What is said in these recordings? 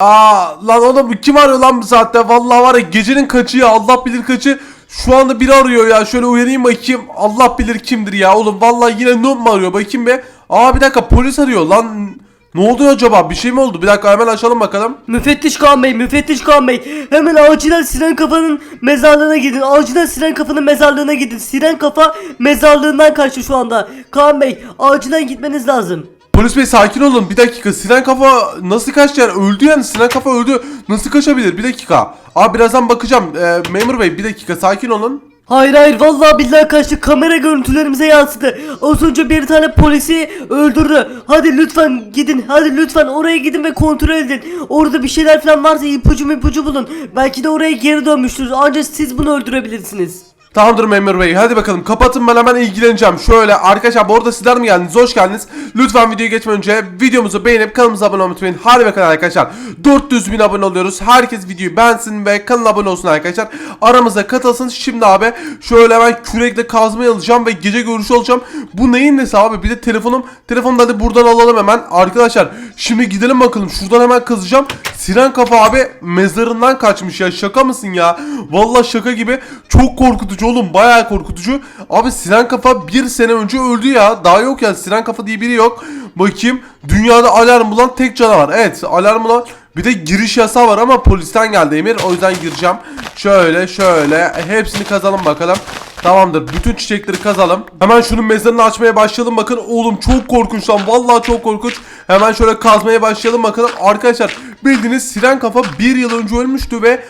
Aa lan oğlum kim arıyor lan bu saatte? Vallahi var ya gecenin kaçı ya Allah bilir kaçı. Şu anda biri arıyor ya. Şöyle uyanayım bakayım. Allah bilir kimdir ya. Oğlum vallahi yine noob mu arıyor? Bakayım be. Aa bir dakika polis arıyor lan. Ne oldu acaba? Bir şey mi oldu? Bir dakika hemen açalım bakalım. Müfettiş Kaan Bey, Müfettiş Kaan Bey. Hemen acilen Siren Kafa'nın mezarlığına gidin. Acilen Siren Kafa'nın mezarlığına gidin. Siren Kafa mezarlığından kaçtı şu anda. Kaan Bey, acilen gitmeniz lazım. Polis bey sakin olun. Bir dakika. Sinan Kafa nasıl kaçtı yani? Öldü yani. Sinan Kafa öldü. Nasıl kaçabilir? Bir dakika. Abi birazdan bakacağım. Ee, memur bey bir dakika sakin olun. Hayır hayır vallahi billahi kaçtı. Kamera görüntülerimize yansıdı. Az önce bir tane polisi öldürdü. Hadi lütfen gidin. Hadi lütfen oraya gidin ve kontrol edin. Orada bir şeyler falan varsa ipucu ipucu bulun. Belki de oraya geri dönmüştür. Ancak siz bunu öldürebilirsiniz. Tamamdır memur bey. Hadi bakalım kapatın ben hemen ilgileneceğim. Şöyle arkadaşlar bu arada sizler mi geldiniz? Hoş geldiniz. Lütfen videoya geçmeden önce videomuzu beğenip kanalımıza abone olmayı unutmayın. Hadi bakalım arkadaşlar. 400 bin abone oluyoruz. Herkes videoyu beğensin ve kanala abone olsun arkadaşlar. Aramıza katılsın. Şimdi abi şöyle hemen kürekle kazmayı alacağım ve gece görüşü alacağım. Bu neyin nesi abi? Bir de telefonum. Telefomu da hadi buradan alalım hemen. Arkadaşlar şimdi gidelim bakalım. Şuradan hemen kazacağım. Siren kafa abi mezarından kaçmış ya. Şaka mısın ya? Vallahi şaka gibi. Çok korkutucu oğlum. Bayağı korkutucu. Abi Siren kafa bir sene önce öldü ya. Daha yok ya. Siren kafa diye biri yok. Bakayım. Dünyada alarm bulan tek canavar. Evet alarm bulan. Bir de giriş yasağı var ama polisten geldi Emir. O yüzden gireceğim. Şöyle şöyle. Hepsini kazalım bakalım. Tamamdır. Bütün çiçekleri kazalım. Hemen şunun mezarını açmaya başlayalım. Bakın oğlum çok korkunç lan. Vallahi çok korkunç. Hemen şöyle kazmaya başlayalım bakalım. Arkadaşlar bildiğiniz siren kafa bir yıl önce ölmüştü ve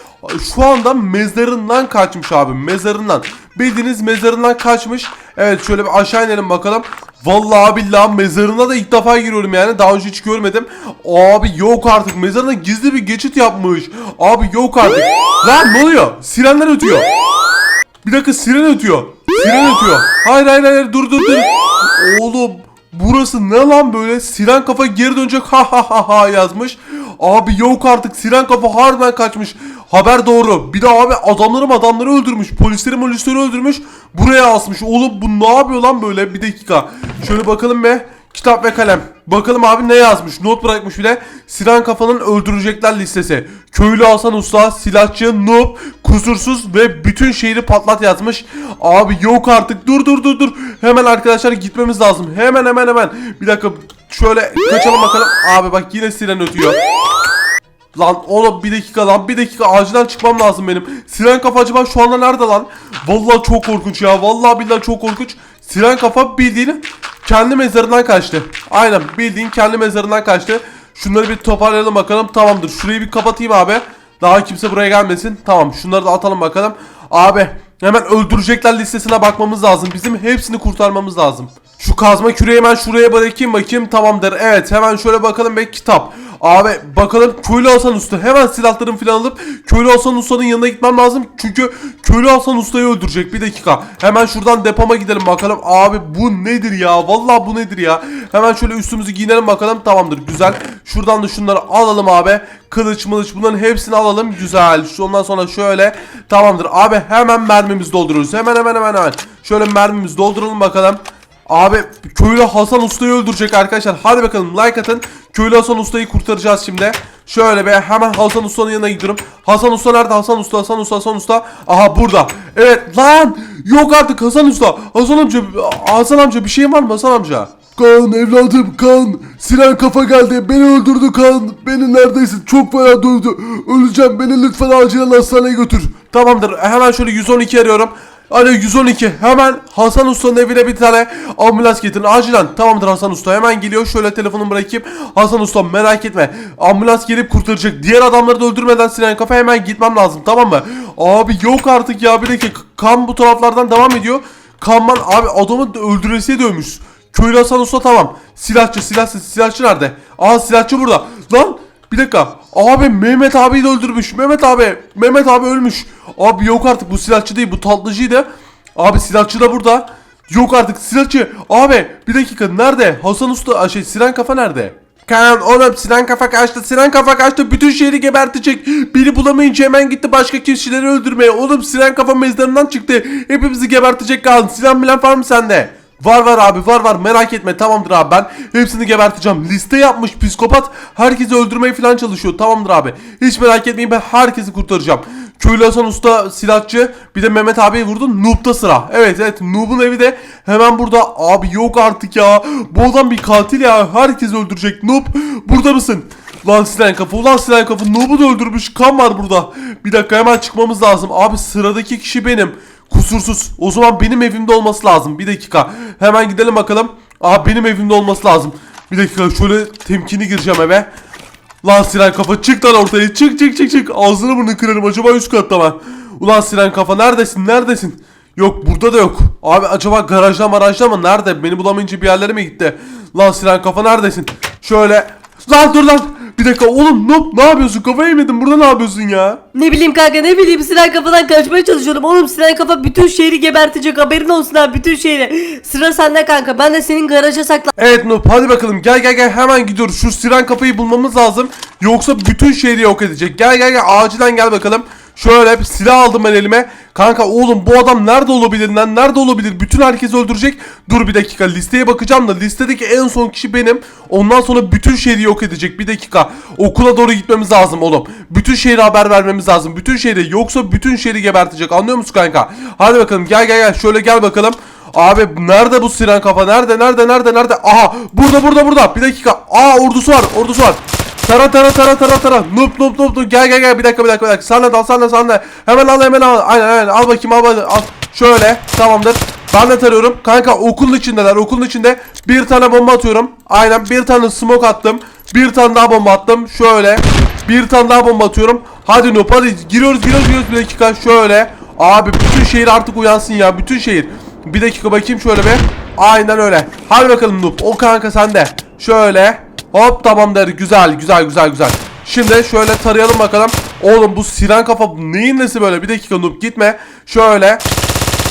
şu anda mezarından kaçmış abi. Mezarından. Bildiğiniz mezarından kaçmış. Evet şöyle bir aşağı inelim bakalım. Vallahi billahi mezarına da ilk defa giriyorum yani. Daha önce hiç görmedim. Abi yok artık. Mezarına gizli bir geçit yapmış. Abi yok artık. Lan ne oluyor? Sirenler ötüyor. Bir dakika siren ötüyor. Siren ötüyor. Hayır hayır hayır dur dur dur. Oğlum burası ne lan böyle? Siren kafa geri dönecek ha ha ha ha yazmış. Abi yok artık siren kafa harbiden kaçmış. Haber doğru. Bir de abi adamlarım adamları öldürmüş. Polisleri polisleri öldürmüş. Buraya asmış. Oğlum bu ne yapıyor lan böyle? Bir dakika. Şöyle bakalım be. Kitap ve kalem. Bakalım abi ne yazmış? Not bırakmış bile. Siren kafanın öldürecekler listesi. Köylü Hasan Usta, silahçı, noob, kusursuz ve bütün şehri patlat yazmış. Abi yok artık. Dur dur dur dur. Hemen arkadaşlar gitmemiz lazım. Hemen hemen hemen. Bir dakika şöyle kaçalım bakalım. Abi bak yine siren ötüyor. Lan oğlum bir dakika lan bir dakika acilen çıkmam lazım benim. Siren kafa acaba şu anda nerede lan? Vallahi çok korkunç ya. Vallahi billahi çok korkunç. Siren kafa bildiğin kendi mezarından kaçtı. Aynen bildiğin kendi mezarından kaçtı. Şunları bir toparlayalım bakalım. Tamamdır. Şurayı bir kapatayım abi. Daha kimse buraya gelmesin. Tamam şunları da atalım bakalım. Abi hemen öldürecekler listesine bakmamız lazım. Bizim hepsini kurtarmamız lazım. Şu kazma küreği hemen şuraya bırakayım bakayım tamamdır. Evet hemen şöyle bakalım be kitap. Abi bakalım köylü Hasan Usta hemen silahlarımı falan alıp köylü Hasan Usta'nın yanına gitmem lazım. Çünkü köylü Hasan Usta'yı öldürecek bir dakika. Hemen şuradan depoma gidelim bakalım. Abi bu nedir ya vallahi bu nedir ya. Hemen şöyle üstümüzü giyinelim bakalım tamamdır güzel. Şuradan da şunları alalım abi. Kılıç mılıç bunların hepsini alalım güzel. Şu ondan sonra şöyle tamamdır abi hemen mermimizi dolduruyoruz. Hemen hemen hemen hemen. Şöyle mermimizi dolduralım bakalım. Abi köylü Hasan Usta'yı öldürecek arkadaşlar. Hadi bakalım like atın. Köylü Hasan Usta'yı kurtaracağız şimdi. Şöyle be hemen Hasan Usta'nın yanına gidiyorum. Hasan Usta nerede? Hasan Usta, Hasan Usta, Hasan Usta. Aha burada. Evet lan. Yok artık Hasan Usta. Hasan amca, Hasan amca bir şeyin var mı Hasan amca? Kan evladım kan. Siren kafa geldi. Beni öldürdü kan. Beni neredeyse çok fena dövdü. Öleceğim. Beni lütfen acilen hastaneye götür. Tamamdır. Hemen şöyle 112 arıyorum. Alo 112 hemen Hasan Usta'nın evine bir tane ambulans getirin. Acilen. Tamamdır Hasan Usta. Hemen geliyor. Şöyle telefonumu bırakayım. Hasan Usta merak etme. Ambulans gelip kurtaracak. Diğer adamları da öldürmeden Sinan Kafa hemen gitmem lazım. Tamam mı? Abi yok artık ya. Bir dakika. Kan bu taraflardan devam ediyor. Kanman abi adamı öldüresiye dövmüş. Köylü Hasan Usta tamam. Silahçı silahsız silahçı nerede? Aa silahçı burada. Lan bir dakika. Abi Mehmet abiyi de öldürmüş. Mehmet abi. Mehmet abi ölmüş. Abi yok artık bu silahçı değil bu tatlıcıydı. Abi silahçı da burada. Yok artık silahçı. Abi bir dakika nerede? Hasan Usta şey Sinan Kafa nerede? Kan oğlum Sinan Kafa kaçtı. Sinan Kafa kaçtı. Bütün şehri gebertecek. Beni bulamayınca hemen gitti başka kişileri öldürmeye. Oğlum Sinan Kafa mezarından çıktı. Hepimizi gebertecek kan. Sinan bilen var mı sende? Var var abi var var merak etme tamamdır abi ben hepsini geberteceğim. Liste yapmış psikopat herkesi öldürmeye falan çalışıyor tamamdır abi. Hiç merak etmeyin ben herkesi kurtaracağım. Köylü Hasan Usta silahçı bir de Mehmet abiyi vurdu Noob'da sıra. Evet evet Noob'un evi de hemen burada. Abi yok artık ya. Bu adam bir katil ya. Herkes öldürecek. Noob burada mısın? Lan silah kafa ulan silah kafa Noob'u da öldürmüş kan var burada. Bir dakika hemen çıkmamız lazım. Abi sıradaki kişi benim. Kusursuz. O zaman benim evimde olması lazım. Bir dakika. Hemen gidelim bakalım. Abi benim evimde olması lazım. Bir dakika şöyle temkini gireceğim eve. Lan siren kafa çık lan ortaya çık çık çık çık ağzını burnunu kırarım acaba üst katta mı? Ulan siren kafa neredesin neredesin? Yok burada da yok. Abi acaba garajda marajda mı? Nerede? Beni bulamayınca bir yerlere mi gitti? Lan siren kafa neredesin? Şöyle. Lan dur lan. Bir dakika oğlum ne, ne yapıyorsun? Kafayı yemedin burada ne yapıyorsun ya? Ne bileyim kanka ne bileyim silah kafadan kaçmaya çalışıyorum. Oğlum silah kafa bütün şehri gebertecek haberin olsun abi bütün şehri. Sıra sende kanka ben de senin garaja sakla. Evet Noob hadi bakalım gel gel gel hemen gidiyoruz. Şu siren kafayı bulmamız lazım. Yoksa bütün şehri yok edecek. Gel gel gel acilen gel bakalım. Şöyle bir silah aldım ben elime. Kanka oğlum bu adam nerede olabilir lan? Nerede olabilir? Bütün herkesi öldürecek. Dur bir dakika listeye bakacağım da listedeki en son kişi benim. Ondan sonra bütün şehri yok edecek. Bir dakika. Okula doğru gitmemiz lazım oğlum. Bütün şehre haber vermemiz lazım. Bütün şehri yoksa bütün şehri gebertecek. Anlıyor musun kanka? Hadi bakalım gel gel gel. Şöyle gel bakalım. Abi nerede bu siren kafa? Nerede? Nerede? Nerede? Nerede? Aha! Burada burada burada. Bir dakika. Aa ordusu var. Ordusu var. Tara tara tara tara tara. Nup nup nup nup. Gel gel gel. Bir dakika bir dakika bir dakika. Sana dal sana sana. Hemen al hemen al. Aynen aynen. Al bakayım al. al. al. Şöyle. Tamamdır. Ben de tarıyorum. Kanka okulun içindeler. Okulun içinde bir tane bomba atıyorum. Aynen bir tane smoke attım. Bir tane daha bomba attım. Şöyle. Bir tane daha bomba atıyorum. Hadi Nup hadi. Giriyoruz giriyoruz giriyoruz. Bir dakika. Şöyle. Abi bütün şehir artık uyansın ya. Bütün şehir. Bir dakika bakayım şöyle bir. Aynen öyle. Hadi bakalım Nup. O kanka sende. Şöyle. Hop tamamdır. Güzel güzel güzel güzel. Şimdi şöyle tarayalım bakalım. Oğlum bu siren kafa neyin nesi böyle? Bir dakika Nup gitme. Şöyle.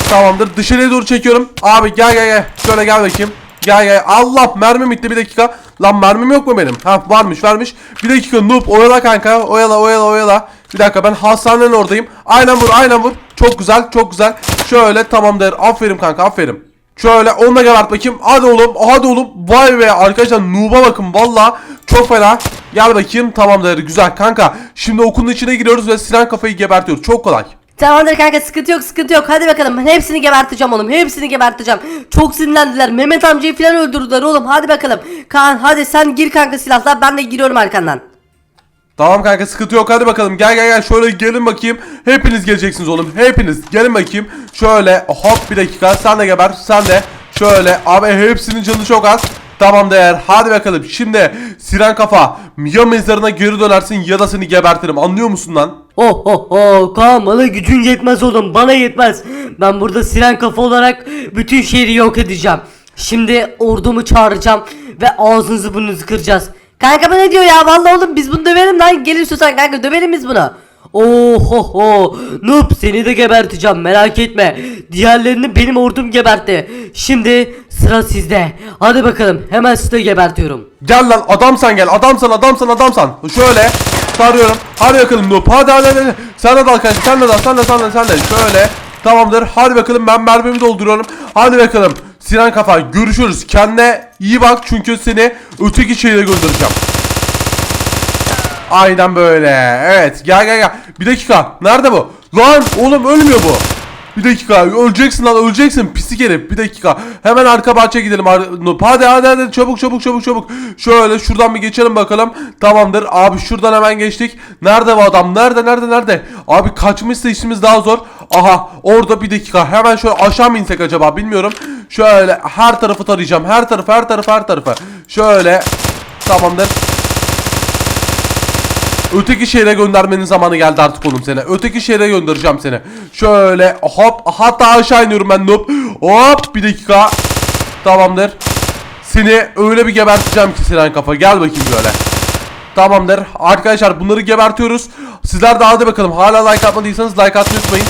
Tamamdır. Dışarıya doğru çekiyorum. Abi gel gel gel. Şöyle gel bakayım. Gel gel. Allah mermim bitti bir dakika. Lan mermim yok mu benim? Ha varmış varmış. Bir dakika noob oyala kanka. Oyala oyala oyala. Bir dakika ben hastanenin oradayım. Aynen vur aynen vur. Çok güzel çok güzel. Şöyle tamamdır. Aferin kanka aferin. Şöyle onunla gebert bakayım. Hadi oğlum hadi oğlum. Vay be arkadaşlar noob'a bakın valla. Çok fena. Gel bakayım tamamdır güzel kanka. Şimdi okulun içine giriyoruz ve siren kafayı gebertiyoruz. Çok kolay. Tamamdır kanka sıkıntı yok sıkıntı yok hadi bakalım hepsini geberteceğim oğlum hepsini geberteceğim Çok sinirlendiler Mehmet amcayı falan öldürdüler oğlum hadi bakalım Kaan hadi sen gir kanka silahla ben de giriyorum arkandan Tamam kanka sıkıntı yok. Hadi bakalım. Gel gel gel. Şöyle gelin bakayım. Hepiniz geleceksiniz oğlum. Hepiniz. Gelin bakayım. Şöyle hop bir dakika. Sen de geber. Sen de. Şöyle. Abi hepsinin canı çok az. Tamam değer hadi bakalım. Şimdi Siren kafa. Ya mezarına geri dönersin ya da seni gebertirim. Anlıyor musun lan? Oh oh oh Kaan bana gücün yetmez oğlum. Bana yetmez. Ben burada siren kafa olarak bütün şehri yok edeceğim. Şimdi ordumu çağıracağım ve ağzınızı burnunuzu kıracağız Kanka bu ne diyor ya? Vallahi oğlum biz bunu dövelim lan. Gel istiyorsan kanka dövelim biz bunu. Ohoho Noob seni de geberteceğim merak etme. Diğerlerini benim ordum gebertti. Şimdi sıra sizde. Hadi bakalım hemen sizi gebertiyorum. Gel lan adamsan gel. Adamsan adamsan adamsan. Şöyle sarıyorum. Hadi bakalım noob. Hadi hadi hadi. Sen de dal kanka sen de dal sen de sen de sen de. Şöyle tamamdır. Hadi bakalım ben mermimi dolduruyorum. Hadi bakalım Sinan kafa görüşürüz. Kendine iyi bak çünkü seni öteki şehire göndereceğim. Aynen böyle. Evet gel gel gel. Bir dakika. Nerede bu? Lan oğlum ölmüyor bu bir dakika öleceksin lan öleceksin. Pislik herif bir dakika. Hemen arka bahçeye gidelim. Hadi hadi hadi. Çabuk çabuk çabuk çabuk. Şöyle şuradan bir geçelim bakalım. Tamamdır. Abi şuradan hemen geçtik. Nerede bu adam? Nerede nerede nerede? Abi kaçmışsa işimiz daha zor. Aha orada bir dakika. Hemen şöyle aşağı mı insek acaba? Bilmiyorum. Şöyle her tarafı tarayacağım. Her tarafı her tarafı her tarafı. Şöyle. Tamamdır Öteki şehre göndermenin zamanı geldi artık oğlum seni. Öteki şehre göndereceğim seni. Şöyle hop hatta aşağı iniyorum ben noob. Hop bir dakika. Tamamdır. Seni öyle bir geberteceğim ki Sinan kafa. Gel bakayım böyle. Tamamdır. Arkadaşlar bunları gebertiyoruz. Sizler de hadi bakalım. Hala like atmadıysanız like atmayı unutmayın.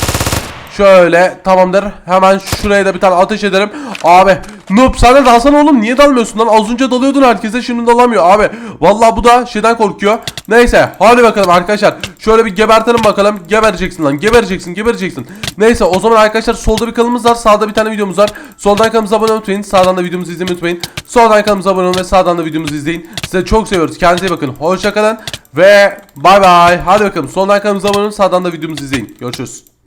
Şöyle tamamdır. Hemen şuraya da bir tane ateş ederim. Abi Noob sen de dalsana oğlum. Niye dalmıyorsun lan? Az önce dalıyordun herkese şimdi dalamıyor abi. Vallahi bu da şeyden korkuyor. Neyse hadi bakalım arkadaşlar. Şöyle bir gebertelim bakalım. Gebereceksin lan. Gebereceksin gebereceksin. Neyse o zaman arkadaşlar solda bir kanalımız var. Sağda bir tane videomuz var. Soldan kanalımıza abone olmayı unutmayın. Sağdan da videomuzu izlemeyi unutmayın. Soldan kanalımıza abone olun ve sağdan da videomuzu izleyin. Size çok seviyoruz. Kendinize bakın. Hoşçakalın ve bay bay. Hadi bakalım. Soldan kanalımıza abone olun. Sağdan da videomuzu izleyin. Görüşürüz.